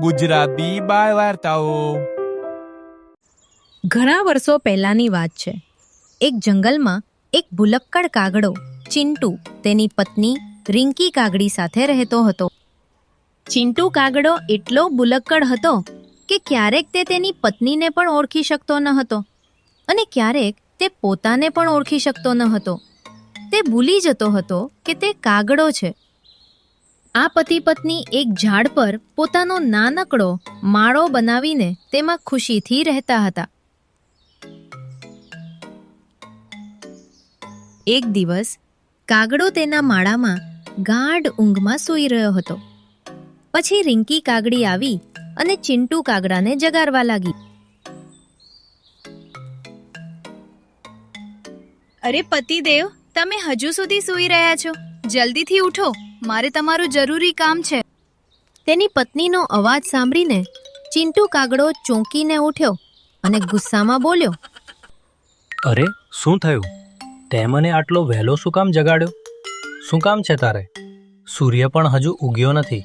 ગુજરાતી બાળ વાર્તાઓ. ઘણા વર્ષો પહેલાંની વાત છે. એક જંગલમાં એક ભુલક્કડ કાગડો, ચિંટુ, તેની પત્ની રિંકી કાગડી સાથે રહેતો હતો. ચિંટુ કાગડો એટલો બુલક્કડ હતો કે ક્યારેક તે તેની પત્નીને પણ ઓળખી શકતો ન હતો અને ક્યારેક તે પોતાને પણ ઓળખી શકતો ન હતો. તે ભૂલી જતો હતો કે તે કાગડો છે. આ પતિ પત્ની એક ઝાડ પર પોતાનો નાનકડો માળો બનાવીને તેમાં ખુશીથી રહેતા હતા. એક દિવસ, કાગડો તેના માળામાં ગાઢ ઊંઘમાં સૂઈ રહ્યો હતો. પછી રિંકી કાગડી આવી અને ચિંટુ કાગડાને જગાડવા લાગી. અરે પતિદેવ, તમે હજુ સુધી સૂઈ રહ્યા છો? જલ્દીથી ઉઠો. મારે તમારું જરૂરી કામ છે. તેની પત્નીનો અવાજ સાંભળીને ચિંટુ કાગડો ચોંકીને ઉઠ્યો અને ગુસ્સામાં બોલ્યો અરે શું થયું? તે મને આટલો વહેલો શું કામ જગાડ્યો? શું કામ છે તારે? સૂર્ય પણ હજુ ઉગ્યો નથી.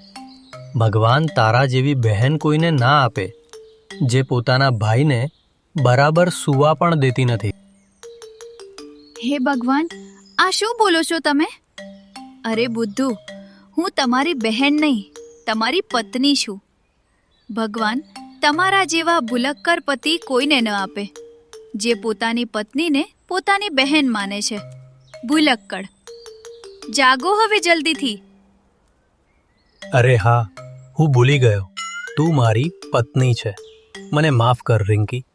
ભગવાન તારા જેવી બહેન કોઈને ના આપે જે પોતાના ભાઈને બરાબર સૂવા પણ દેતી નથી. હે ભગવાન આ શું બોલો છો તમે? અરે બુદ્ધુ, હું તમારી બહેન નહીં, તમારી પત્ની છું. ભગવાન તમારા જેવા ભુલક્કર પતિ કોઈને ન આપે. જે પોતાની પત્નીને પોતાની બહેન માને છે. ભુલક્કડ. જાગો હવે જલ્દીથી. અરે હા, હું ભૂલી ગયો. તું મારી પત્ની છે. મને માફ કર, રિંકી.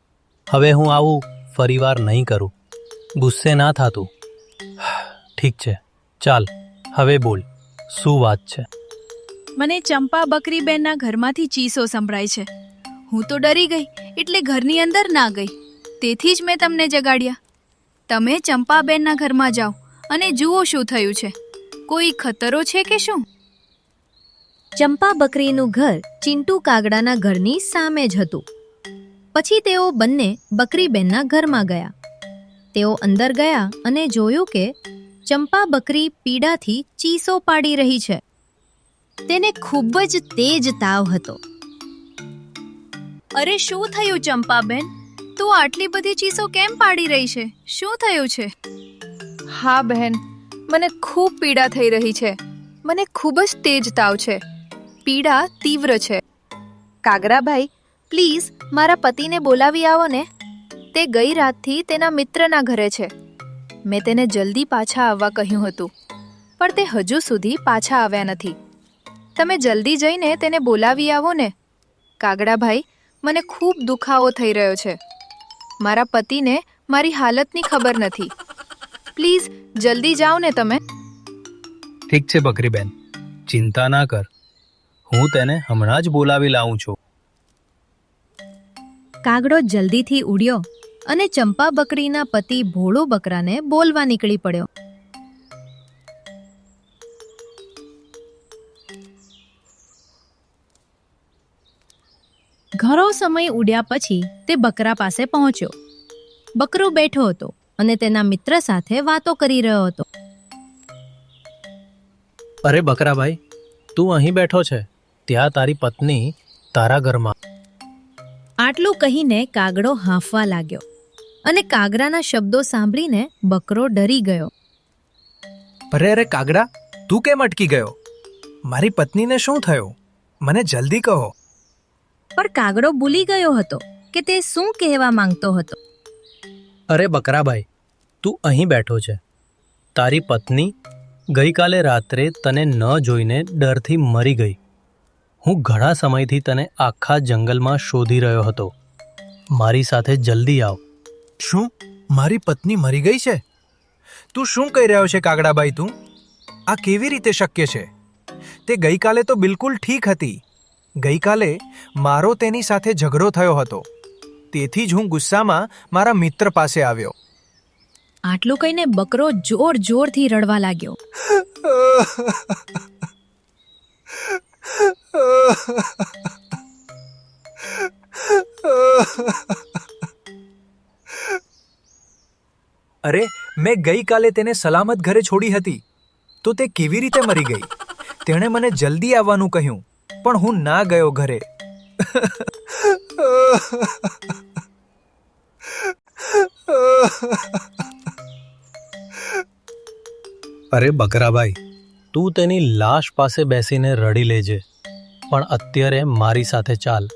હવે હું આવું ફરીવાર નહીં કરું. ગુસ્સે ના થાતું. ઠીક છે, ચાલ. હવે બોલ શું વાત છે? મને ચંપા બકરીબેનના ઘરમાંથી ચીસો સંભળાય છે. હું તો ડરી ગઈ એટલે ઘરની અંદર ના ગઈ. તેથી જ મેં તમને જગાડ્યા. તમે ચંપાબેનના ઘરમાં જાઓ અને જુઓ શું થયું છે. કોઈ ખતરો છે કે શું? ચંપા બકરીનું ઘર ચિંટુ કાગડાના ઘરની સામે જ હતું. પછી તેઓ બંને બકરીબેનના ઘરમાં ગયા. તેઓ અંદર ગયા અને જોયું કે ચંપા બકરી પીડાથી ચીસો પાડી રહી છે. તેને ખૂબ જ તેજ તાવ હતો. અરે શું થયું ચંપાબેન? તું આટલી બધી ચીસો કેમ પાડી રહી છે? શું થયું છે? હા બહેન, મને ખૂબ પીડા થઈ રહી છે. મને ખૂબ જ તેજ તાવ છે. પીડા તીવ્ર છે. કાગરાભાઈ, પ્લીઝ મારા પતિને બોલાવી આવો ને. તે ગઈ રાતથી તેના મિત્રના ઘરે છે. મેં તેને જલ્દી પાછા આવવા કહ્યું હતું. પણ તે હજુ સુધી પાછા આવ્યા નથી. તમે જલ્દી જઈને તેને બોલાવી આવો ને. કાગડાભાઈ મને ખૂબ દુખાવો થઈ રહ્યો છે. મારા પતિને મારી હાલતની ખબર નથી. પ્લીઝ જલ્દી જાઓ ને તમે. ઠીક છે બકરીબેન. ચિંતા ના કર. હું તેને હમણાં જ બોલાવી લાવું છું. કાગડો જલ્દીથી ઉડ્યો. અને ચંપા બકરીના પતિ ભોળો બકરાને બોલવા નીકળી પડ્યો. ઘણો સમય ઉડ્યા પછી તે બકરા પાસે પહોંચ્યો. બકરો બેઠો હતો અને તેના મિત્ર સાથે વાતો કરી રહ્યો હતો. અરે બકરાભાઈ તું અહીં બેઠો છે. ત્યાં તારી પત્ની તારા ઘરમાં. આટલું કહીને કાગડો હાંફવા લાગ્યો. અને કાગડાના શબ્દો સાંભળીને બકરો ડરી ગયો. અરે અરે કાગડા તું કેમ અટકી ગયો? મારી પત્નીને શું થયું? મને જલ્દી કહો. પણ કાગડો ભૂલી ગયો હતો કે તે શું કહેવા માંગતો હતો. અરે બકરાભાઈ તું અહીં બેઠો છે. તારી પત્ની ગઈકાલે રાત્રે તને ન જોઈને ડરથી મરી ગઈ. હું ઘણા સમયથી તને આખા જંગલમાં શોધી રહ્યો હતો. મારી સાથે જલ્દી આવ. શું? મારી પત્ની મરી ગઈ છે? તું શું કહી રહ્યો છે કાગડાબાઈ તું? આ કેવી રીતે શક્ય છે? તે ગઈકાલે તો બિલકુલ ઠીક હતી. ગઈકાલે મારો તેની સાથે ઝઘડો થયો હતો. તેથી જ હું ગુસ્સામાં મારા મિત્ર પાસે આવ્યો. આટલું કહીને બકરો જોર જોરથી રડવા લાગ્યો. મેં ગઈકાલે તેને સલામત ઘરે છોડી હતી. તો તે કેવી રીતે મરી ગઈ? તેણે મને જલ્દી આવવાનું કહ્યું પણ હું ના ગયો ઘરે. અરે બકરાભાઈ તું તેની લાશ પાસે બેસીને રડી લેજે પણ અત્યારે મારી સાથે ચાલ.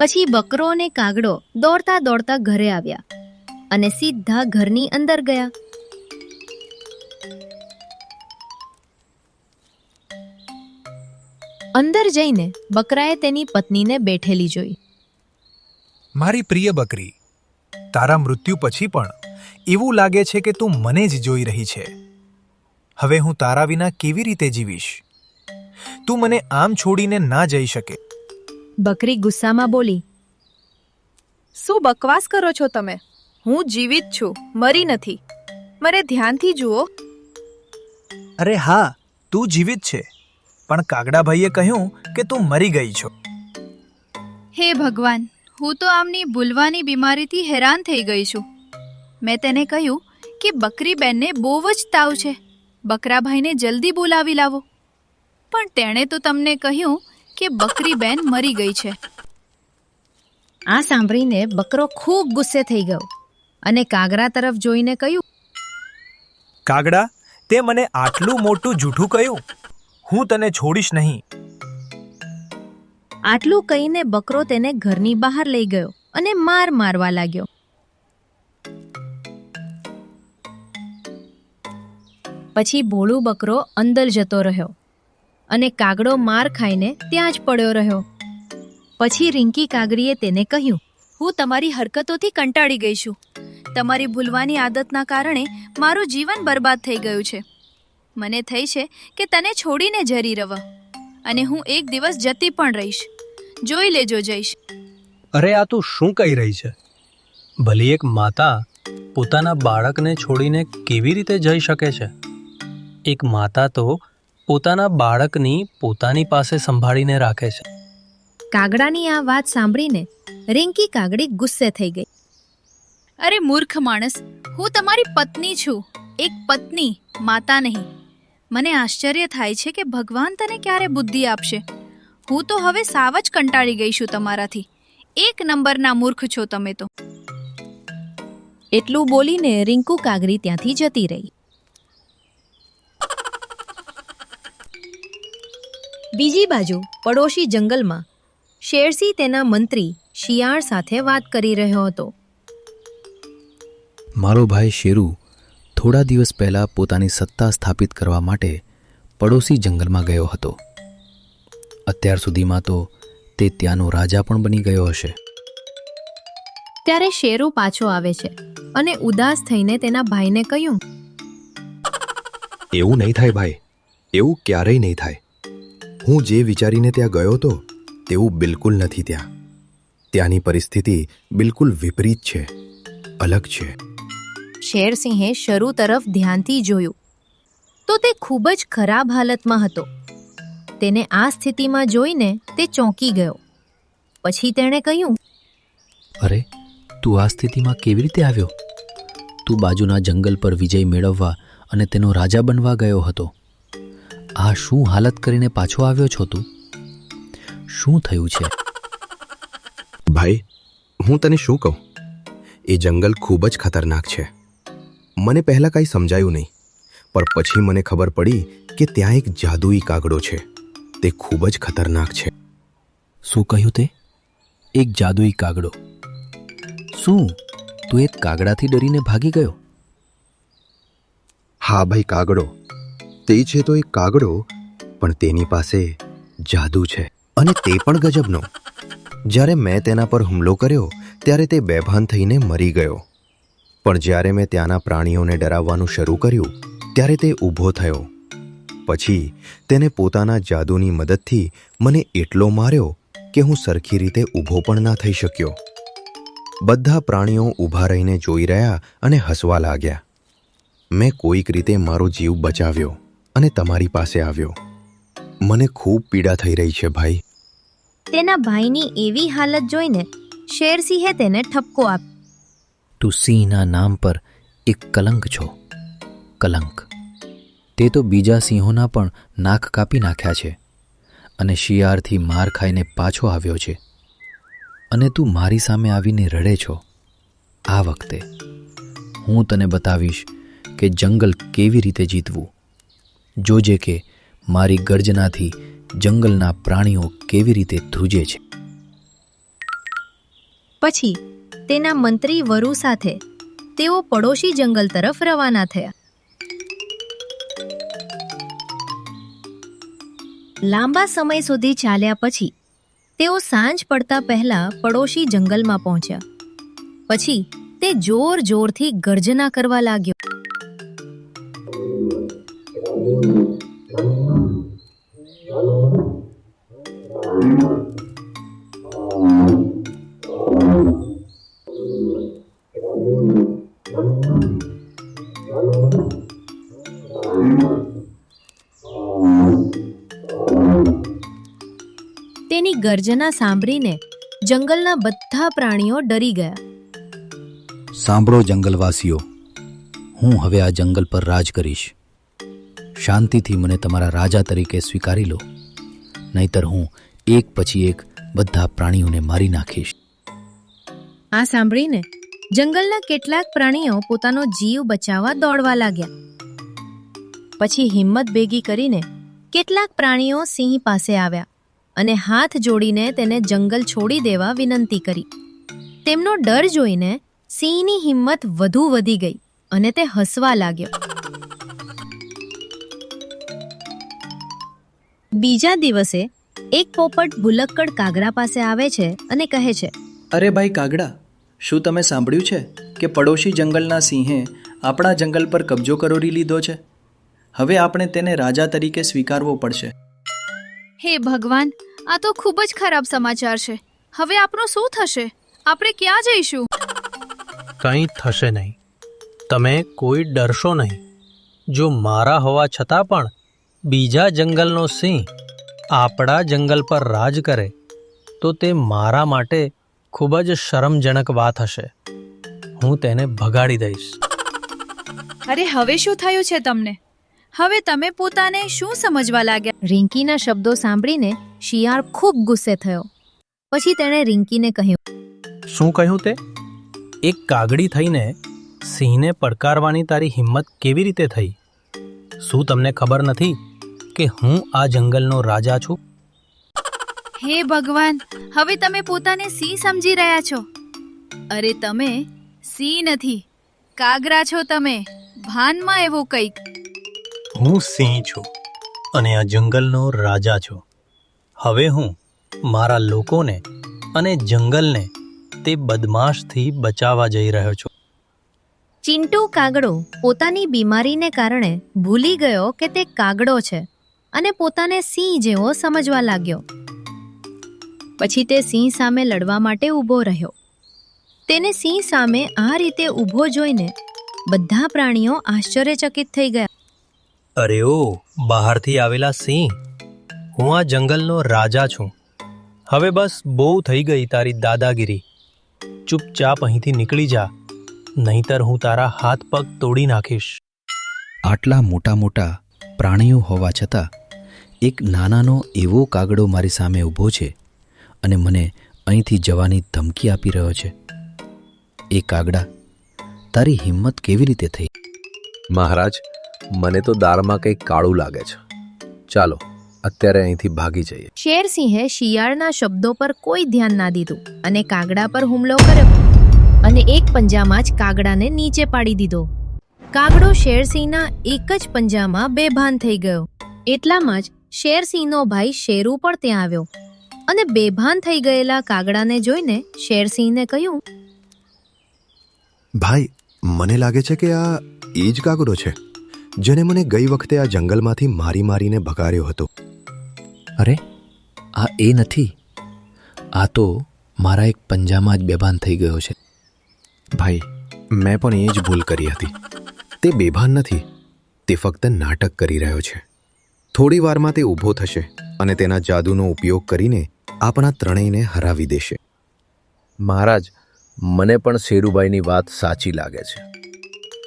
પછી બકરો અને કાગડો દોડતા દોડતા ઘરે આવ્યા. અને સીધા ઘરની અંદર ગયા. અંદર જઈને બકરાએ તેની પત્નીને બેઠેલી જોઈ. મારી પ્રિય બકરી તારા મૃત્યુ પછી પણ એવું લાગે છે કે તું મને જ જોઈ રહી છે. હવે હું તારા વિના કેવી રીતે જીવીશ? તું મને આમ છોડીને ના જઈ શકે. બકરી ગુસ્સામાં બોલી શું બકવાસ કરો છો તમે? હું જીવિત છું મરી નથી. મને ધ્યાનથી જુઓ. અરે હા તું જીવિત છે. પણ કાગડાભાઈએ કહ્યું કે તું મરી ગઈ છો. હે ભગવાન હું તો આમની ભૂલવાની બીમારીથી હેરાન થઈ ગઈ છું. મેં તેને કહ્યું કે બકરી બેનને બહુ જ તાવ છે. બકરાભાઈને જલ્દી બોલાવી લાવો. પણ તેણે તો તમને કહ્યું કે બકરી બેન મરી ગઈ છે. આ સાંભળીને બકરો ખૂબ ગુસ્સે થઈ ગયો. અને કાગડા તરફ જોઈને કહ્યું કાગડા તે મને આટલું મોટું જૂઠું કહ્યું? હું તને છોડીશ નહીં. આટલું કહીને બકરો તેને ઘરની બહાર લઈ ગયો અને માર મારવા લાગ્યો. પછી ભોળું બકરો અંદર જતો રહ્યો અને કાગડો માર ખાઈને ત્યાં જ પડ્યો રહ્યો. પછી રિંકી કાગડીએ તેને કહ્યું હું તમારી હરકતોથી કંટાળી ગઈ છું. તમારી ભૂલવાની આદતના કારણે મારું જીવન બરબાદ થઈ ગયું છે. મને થઈ છે કે તને છોડીને જરી રવ અને હું એક દિવસ જતી પણ રહીશ. જોઈ લેજો જઈશ અરે આ તું શું કહી રહી છે? ભલી એક માતા પોતાના બાળકને છોડીને કેવી રીતે જઈ શકે છે? એક માતા તો પોતાના બાળકની પોતાની પાસે સંભાળીને રાખે છે. કાગડાની આ વાત સાંભળીને રિંકી કાગડી ગુસ્સે થઈ ગઈ. અરે મૂર્ખ માણસ, હું તમારી પત્ની છું. એક પત્ની, માતા નહીં. મને આશ્ચર્ય થાય છે કે ભગવાન તને ક્યારે બુદ્ધિ આપશે. હું તો હવે સાવ જ કંટાળી ગઈ છું તમારાથી. એક નંબરના મૂર્ખ છો તમે તો. એટલું બોલીને રિંકુ કાગરી ત્યાંથી જતી રહી. બીજી બાજુ, પડોશી જંગલમાં શેરસી તેના મંત્રી શિયાળ સાથે વાત કરી રહ્યો હતો. મારો ભાઈ શેરુ થોડા દિવસ પહેલાં પોતાની સત્તા સ્થાપિત કરવા માટે પડોશી જંગલમાં ગયો હતો. અત્યાર સુધીમાં તો તે ત્યાંનો રાજા પણ બની ગયો હશે. ત્યારે શેરુ પાછો આવે છે અને ઉદાસ થઈને તેના ભાઈને કહ્યું એવું નહીં થાય ભાઈ એવું ક્યારેય નહીં થાય. હું જે વિચારીને ત્યાં ગયો હતો તેવું બિલકુલ નથી ત્યાં. ત્યાંની પરિસ્થિતિ બિલકુલ વિપરીત છે અલગ છે. શેરસિંહે શરૂ તરફ ધ્યાનથી જોયું. તો તે ખૂબ જ ખરાબ હાલતમાં હતો. તેને આ સ્થિતિમાં જોઈને તે ચોંકી ગયો. પછી તેણે કહ્યું અરે તું આ સ્થિતિમાં કેવી રીતે આવ્યો? તું બાજુના જંગલ પર વિજય મેળવવા અને તેનો રાજા બનવા ગયો હતો. આ શું હાલત કરીને પાછો આવ્યો છો તું? શું થયું છે? ભાઈ હું તને શું કહું? એ જંગલ ખૂબ જ ખતરનાક છે. મને પહેલાં કાંઈ સમજાયું નહીં. પણ પછી મને ખબર પડી કે ત્યાં એક જાદુઈ કાગડો છે. તે ખૂબ જ ખતરનાક છે. શું કહ્યું તે? એક જાદુઈ કાગડો. શું? તું એક કાગડાથી ડરીને ભાગી ગયો? હા ભાઈ કાગડો. તે છે તો એક કાગડો પણ તેની પાસે જાદુ છે. અને તે પણ ગજબનો. જ્યારે મેં તેના પર હુમલો કર્યો ત્યારે તે બેભાન થઈને મરી ગયો. પણ જ્યારે મેં ત્યાંના પ્રાણીઓને ડરાવવાનું શરૂ કર્યું, ત્યારે તે ઊભો થયો. પછી તેને પોતાના જાદુની મદદથી મને એટલો માર્યો કે હું સરખી રીતે ઊભો પણ ના થઈ શક્યો. બધા પ્રાણીઓ ઊભા રહીને જોઈ રહ્યા અને હસવા લાગ્યા. મેં કોઈક રીતે મારો જીવ બચાવ્યો અને તમારી પાસે આવ્યો. મને ખૂબ પીડા થઈ રહી છે ભાઈ. તેના ભાઈની એવી હાલત જોઈને શેરસિંહે તેને ઠપકો આપ્યો. તું સિંહના નામ પર એક કલંક છો. કલંક. તે તો બીજા સિંહોના પણ નાક કાપી નાખ્યા છે અને શિયાળથી માર ખાઈને પાછો આવ્યો છે. અને તું મારી સામે આવીને રડે છો. આ વખતે હું તને બતાવીશ કે જંગલ કેવી રીતે જીતવું. જોજે કે મારી ગર્જનાથી જંગલના પ્રાણીઓ કેવી રીતે ધ્રુજે છે. પછી તેના મંત્રી વરુ સાથે. તેઓ પડોશી જંગલ તરફ રવાના થયા. લાંબા સમય સુધી ચાલ્યા પછી, તેઓ સાંજ પડતા પહેલા પડોશી જંગલમાં પહોંચ્યા. પછી, તે જોર જોરથી ગર્જના કરવા લાગ્યો. તેની ગર્જના સાંભળીને જંગલના બધા પ્રાણીઓ ડરી ગયા. સાંભળો જંગલવાસીઓ હું હવે આ જંગલ પર રાજ કરીશ. શાંતિથી મને તમારા રાજા તરીકે સ્વીકારી લો નહીતર હું એક પછી એક બધા પ્રાણીઓને મારી નાખીશ. આ સાંભળીને જંગલના કેટલાક પ્રાણીઓ પોતાનો જીવ બચાવવા દોડવા લાગ્યા. પછી હિંમત ભેગી કરીને કેટલાક પ્રાણીઓ સિંહ પાસે આવ્યા. અને હાથ જોડીને તેને જંગલ છોડી દેવા વિનંતી કરી. તેમનો ડર જોઈને સિંહની હિંમત વધુ વધી ગઈ અને તે હસવા લાગ્યો. બીજા દિવસે એક પોપટ ભુલક્કડ કાગડા પાસે આવે છે અને કહે છે અરે ભાઈ કાગડા શું તમે સાંભળ્યું છે કે પડોશી જંગલના સિંહે આપણા જંગલ પર કબજો કરોરી લીધો છે? હવે આપણે તેને રાજા તરીકે સ્વીકારવો પડશે. હે ભગવાન આ તો ખૂબ જ ખરાબ સમાચાર છે. હવે આપણું શું થશે? આપણે ક્યાં જઈશું? કંઈ થશે નહીં. તમે કોઈ ડરશો નહીં. જો મારા હોવા છતાં પણ બીજા જંગલનો સિંહ આપણા જંગલ પર રાજ કરે તો તે મારા માટે ખૂબ જ શરમજનક વાત હશે. હું તેને ભગાડી દઈશ. અરે હવે શું થયું છે તમને? હવે તમે પોતાને શું સમજવા લાગ્યા? રિંકીના શબ્દો સાંભળીને શિયાળ ખૂબ ગુસ્સે થયો. પછી તેણે રિંકીને કહ્યું શું કહ્યું તે? એક કાગડી થઈને સિંહને પડકારવાની તારી હિંમત કેવી રીતે થઈ? શું તમને ખબર નથી કે હું આ જંગલનો રાજા છું? હે ભગવાન હવે તમે પોતાને સિંહ સમજી રહ્યા છો. અરે તમે સિંહ નથી કાગરા છો તમે ભાનમાં એવું કંઈક. હું સિંહ છું અને આ જંગલનો રાજા છું. હવે હું મારા લોકોને અને જંગલને તે બદમાશથી બચાવવા જઈ રહ્યો છું. ચિંટુ કાગડો પોતાની બીમારીને કારણે ભૂલી ગયો કે તે કાગડો છે અને પોતાને સિંહ જેવો સમજવા લાગ્યો. પછી તે સિંહ સામે લડવા માટે ઊભો રહ્યો. તેને સિંહ સામે આ રીતે ઊભો જોઈને બધા પ્રાણીઓ આશ્ચર્યચકિત થઈ ગયા. અરે ઓ બહારથી આવેલા સિંહ. હું આ જંગલનો રાજા છું. હવે બસ બહુ થઈ ગઈ તારી દાદાગીરી. ચૂપચાપ અહીંથી નીકળી જા નહીતર હું તારા હાથ પગ તોડી નાખીશ. આટલા મોટા મોટા પ્રાણીઓ હોવા છતાં એક નાનાનો એવો કાગડો મારી સામે ઊભો છે અને મને અહીંથી જવાની ધમકી આપી રહ્યો છે. એ કાગડા તારી હિંમત કેવી રીતે થઈ? મહારાજ મને તો દાળમાં કંઈક કાળું લાગે છે. ચાલો અત્યારે અહીંથી ભાગી જઈએ. શેરસિંહે શિયાળના શબ્દો પર કોઈ ધ્યાન ના દીધું અને કાગડા પર હુમલો કર્યો અને એક પંજામાં જ કાગડાને નીચે પાડી દીધો. કાગડો શેરસિંહના એક જ પંજામાં બેભાન થઈ ગયો. એટલામાં જ શેરસિંહનો ભાઈ શેરુ પણ ત્યાં આવ્યો અને બેભાન થઈ ગયેલા કાગડાને જોઈને શેરસિંહને કહ્યું ભાઈ મને લાગે છે કે આ એ જ કાગડો છે જેને મને ગઈ વખતે આ જંગલમાંથી મારી મારીને ભગાડ્યો હતો. અરે આ એ નથી. આ તો મારા એક પંજામાં જ બેભાન થઈ ગયો છે. ભાઈ મેં પણ એ જ ભૂલ કરી હતી. તે બેભાન નથી તે ફક્ત નાટક કરી રહ્યો છે. થોડી વારમાં તે ઊભો થશે અને તેના જાદુનો ઉપયોગ કરીને આપણા ત્રણેયને હરાવી દેશે. મહારાજ મને પણ શેરુભાઈની વાત સાચી લાગે છે.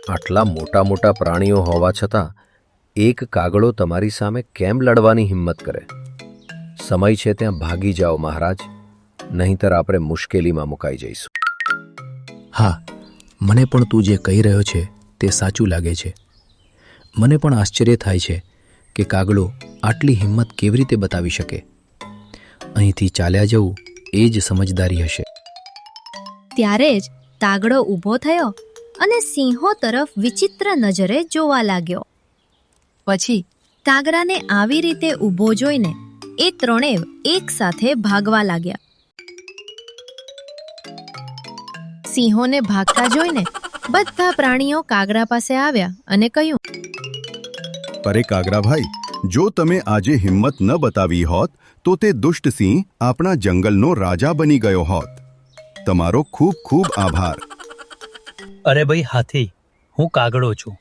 આટલા મોટા મોટા પ્રાણીઓ હોવા છતાં એક કાગડો તમારી સામે કેમ લડવાની હિંમત કરે? સમય છે ત્યાં ભાગી જાઓ મહારાજ નહીંતર આપણે મુશ્કેલીમાં મુકાઈ જઈશું. હા મને પણ તું જે કહી રહ્યો છે તે સાચું લાગે છે. મને પણ આશ્ચર્ય થાય છે કે કાગડો આટલી હિંમત કેવી રીતે બતાવી શકે. અહીંથી ચાલ્યા જવું એ જ સમજદારી હશે. ત્યારે જ કાગડો ઊભો થયો અને સિંહો તરફ વિચિત્ર નજરે જોવા લાગ્યો. પછી કાગડાને આવી રીતે ઊભો જોઈને એ ત્રણે એક સાથે ભાગવા લાગ્યા. સિંહોને ભાગતા જોઈને બધા પ્રાણીઓ કાગડા પાસે આવ્યા અને કહ્યું અરે કાગરાભાઈ જો તમે આજે હિંમત ન બતાવી હોત તો તે દુષ્ટ સિંહ આપણા જંગલનો રાજા બની ગયો હોત. તમારો ખૂબ ખૂબ આભાર. અરે ભાઈ હાથી હું કાગડો છું.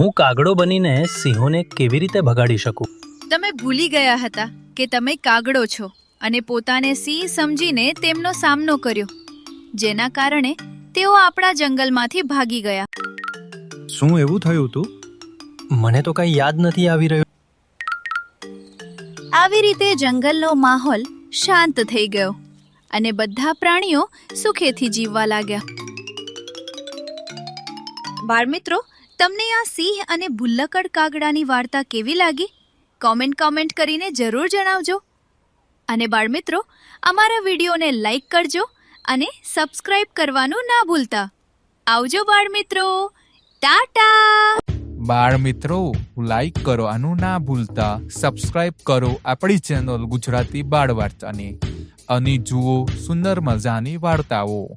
હું કાગડો બનીને સિંહોને કેવી રીતે ભગાડી શકું? તમે ભૂલી ગયા હતા. કે તમે કાગડો છો અને પોતાને સિંહ સમજીને તેમનો સામનો કર્યો. જેના કારણે તેઓ આપણા જંગલમાંથી ભાગી ગયા. શું એવું થયું હતું મને તો કઈ યાદ નથી આવી રહ્યું. આવી રીતે જંગલનો માહોલ શાંત થઈ ગયો અને બધા પ્રાણીઓ સુખેથી જીવવા લાગ્યા. બાળમિત્રો તમને આ સિંહ અને ભુલ્લકડ કાગડાની વાર્તા કેવી લાગી? કોમેન્ટ કોમેન્ટ કરીને જરૂર જણાવજો. અને બાળમિત્રો, અમારા વિડીયોને લાઈક કરજો અને સબસ્ક્રાઇબ કરવાનું ના ભૂલતા. આવજો બાળમિત્રો. ટાટા! બાળમિત્રો, લાઈક કરો આનું ના ભૂલતા. સબસ્ક્રાઇબ કરો આપણી ચેનલ ગુજરાતી બાળ વાર્તાને અને જુઓ સુંદર મજાની વાર્તાઓ.